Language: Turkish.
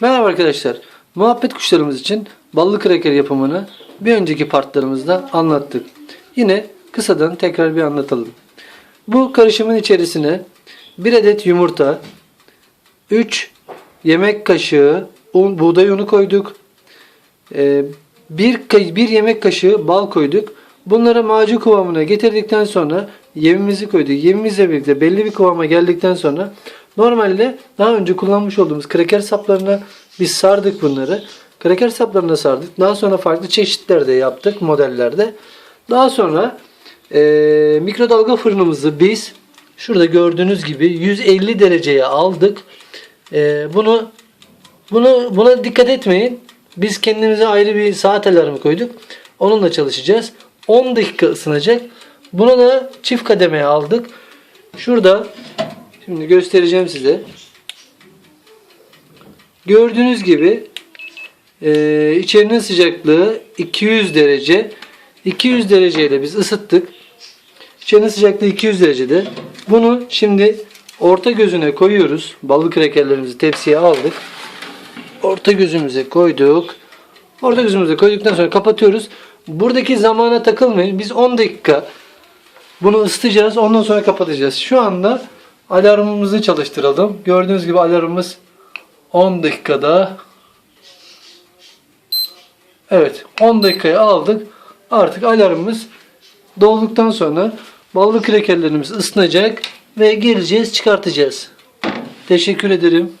Merhaba arkadaşlar. Muhabbet kuşlarımız için ballı kraker yapımını bir önceki partlarımızda anlattık. Yine kısadan tekrar bir anlatalım. Bu karışımın içerisine 1 adet yumurta, 3 yemek kaşığı un, buğday unu koyduk. Ee, bir, ka- bir yemek kaşığı bal koyduk. Bunları macun kıvamına getirdikten sonra yemimizi koyduk. Yemimizle birlikte belli bir kıvama geldikten sonra normalde daha önce kullanmış olduğumuz kraker saplarına biz sardık bunları. Kraker saplarına sardık. Daha sonra farklı çeşitlerde yaptık modellerde. Daha sonra eee, mikrodalga fırınımızı biz şurada gördüğünüz gibi 150 dereceye aldık. Eee, bunu bunu buna dikkat etmeyin. Biz kendimize ayrı bir saat alarmı koyduk. Onunla çalışacağız. 10 dakika ısınacak. Bunu da çift kademeye aldık. Şurada şimdi göstereceğim size. Gördüğünüz gibi eee içerinin sıcaklığı 200 derece. 200 dereceyle biz ısıttık. İçerinin sıcaklığı 200 derecede. Bunu şimdi orta gözüne koyuyoruz. Ballı krekerlerimizi tepsiye aldık. Orta gözümüze koyduk. Orta gözümüze koyduktan sonra kapatıyoruz. Buradaki zamana takılmayın. Biz 10 dakika bunu ısıtacağız. Ondan sonra kapatacağız. Şu anda alarmımızı çalıştıralım. Gördüğünüz gibi alarmımız 10 dakikada Evet 10 dakikaya aldık. Artık alarmımız dolduktan sonra ballı krekerlerimiz ısınacak ve geleceğiz çıkartacağız. Teşekkür ederim.